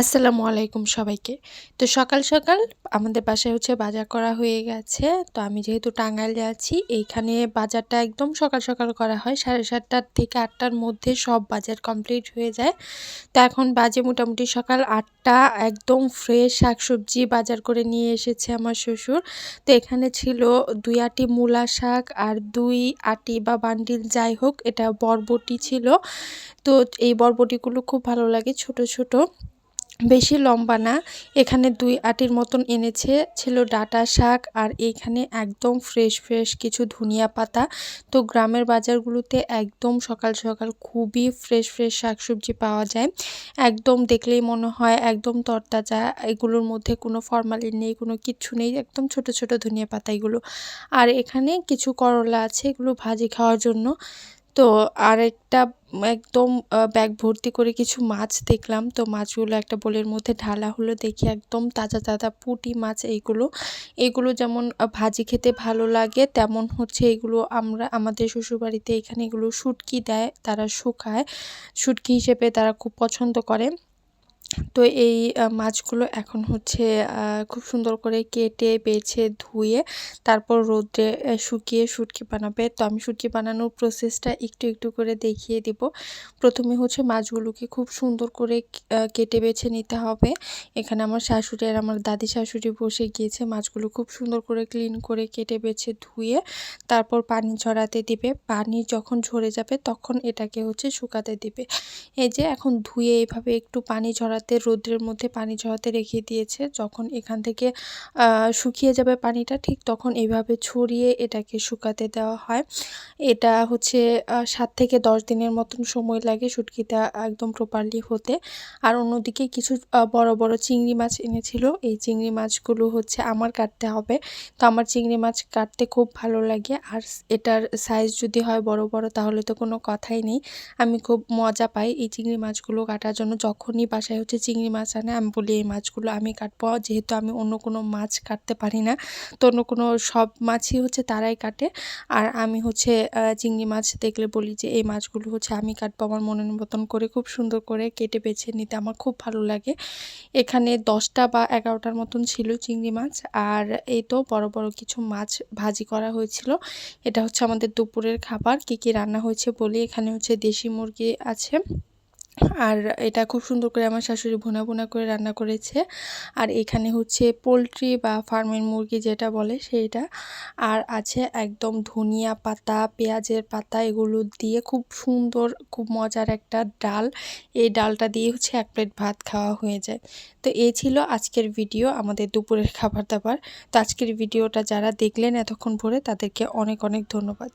আসসালামু আলাইকুম সবাইকে। তো সকাল সকাল আমাদের বাসায় হচ্ছে বাজার করা হয়ে গেছে। তো আমি যেহেতু টাঙ্গাইলে আছি, এইখানে বাজারটা একদম সকাল সকাল করা হয়। সাড়ে সাতটার থেকে আটটার মধ্যে সব বাজার কমপ্লিট হয়ে যায়। তো এখন বাজে মোটামুটি সকাল আটটা, একদম ফ্রেশ শাকসবজি বাজার করে নিয়ে এসেছে আমার শ্বশুর। তো এখানে ছিল দুই আটি মূলা শাক আর দুই আটি বা বান্ডিল যাই হোক, এটা বরবটি ছিল। তো এই বরবটিগুলো খুব ভালো লাগে ছোট ছোট। বেশি লম্বা না। এখানে দুই আটির মতন এনেছে, ছিল ডাটা শাক আর এইখানে একদম ফ্রেশ ফ্রেশ কিছু ধনিয়া পাতা। তো গ্রামের বাজারগুলোতে একদম সকাল সকাল খুবই ফ্রেশ ফ্রেশ শাকসবজি পাওয়া যায়। একদম দেখলেই মনে হয় একদম তরতাজা, এগুলোর মধ্যে কোনো ফরমালিন নেই, কোনো কিচ্ছু নেই, একদম ছোট ছোট ধনিয়া পাতা এগুলো। আর এখানে কিছু করলা আছে, এগুলো ভাজি খাওয়ার জন্য। তো আরেকটা একদম ব্যাগ ভর্তি করে কিছু মাছ দেখলাম। তো মাছগুলো একটা বোলের মধ্যে ঢালা হলো, দেখি একদম তাজা তাজা পুঁটি মাছ এইগুলো এগুলো যেমন ভাজি খেতে ভালো লাগে, তেমন হচ্ছে এগুলো আমরা, আমাদের শ্বশুরবাড়িতে এখানে এগুলো শুটকি দেয়, তারা শুকায়। শুটকি হিসেবে তারা খুব পছন্দ করে। তো এই মাছগুলো এখন হচ্ছে খুব সুন্দর করে কেটে, বেছে, ধুয়ে তারপর রোদ্রে শুকিয়ে শুটকি বানাবে। তো আমি শুটকি বানানোর প্রসেসটা একটু একটু করে দেখিয়ে দিব। প্রথমে হচ্ছে মাছগুলোকে খুব সুন্দর করে কেটে, বেছে নিতে হবে। এখানে আমার শাশুড়ি আর আমার দাদি শাশুড়ি বসে গিয়েছে। মাছগুলো খুব সুন্দর করে ক্লিন করে কেটে, বেছে, ধুয়ে তারপর পানি ঝরাতে দিবে। পানি যখন ঝরে যাবে তখন এটাকে হচ্ছে শুকাতে দিবে। এই যে এখন ধুয়ে এইভাবে একটু পানি ঝরা ঝরাতে রোদ্রের মধ্যে পানি ঝরাতে রেখে দিয়েছে। যখন এখান থেকে শুকিয়ে যাবে পানিটা, ঠিক তখন এইভাবে ছড়িয়ে এটাকে শুকাতে দেওয়া হয়। এটা হচ্ছে সাত থেকে দশ দিনের মতন সময় লাগে শুটকিটা একদম প্রপারলি হতে। আর অন্যদিকে কিছু বড় বড় চিংড়ি মাছ এনেছিল। এই চিংড়ি মাছগুলো হচ্ছে আমার কাটতে হবে। তো আমার চিংড়ি মাছ কাটতে খুব ভালো লাগে। আর এটার সাইজ যদি হয় বড় বড় তাহলে তো কোনো কথাই নেই। আমি খুব মজা পাই এই চিংড়ি মাছগুলো কাটার জন্য। যখনই বাসায় হচ্ছে চিংড়ি মাছ আনে, আমি বলি এই মাছগুলো আমি কাটবো। যেহেতু আমি অন্য কোনো মাছ কাটতে পারি না, তো অন্য কোনো সব মাছই হচ্ছে তারাই কাটে। আর আমি হচ্ছে চিংড়ি মাছ দেখলে বলি যে এই মাছগুলো হচ্ছে আমি কাটবো, আমার মনের মতন করে, খুব সুন্দর করে কেটে বেছে নিতে আমার খুব ভালো লাগে। এখানে দশটা বা এগারোটার মতন ছিল চিংড়ি মাছ, আর এই তো বড় বড় কিছু মাছ ভাজি করা হয়েছিল। এটা হচ্ছে আমাদের দুপুরের খাবার, কি কি রান্না হয়েছে বলি এখানে হচ্ছে দেশি মুরগি আছে। আর এটা খুব সুন্দর করে আমার শাশুড়ি ভুনা ভুনা করে রান্না করেছে। আর এখানে হচ্ছে পোলট্রি বা ফার্মের মুরগি যেটা বলে সেইটা। আর আছে একদম ধনিয়া পাতা, পেঁয়াজের পাতা এগুলো দিয়ে খুব সুন্দর, খুব মজার একটা ডাল। এই ডালটা দিয়ে হচ্ছে এক প্লেট ভাত খাওয়া হয়ে যায়। তো এই ছিল আজকের ভিডিও আমাদের দুপুরের খাবার দাবার। তো আজকের ভিডিওটা যারা দেখলেন এতক্ষণ ভরে তাদেরকে অনেক অনেক ধন্যবাদ।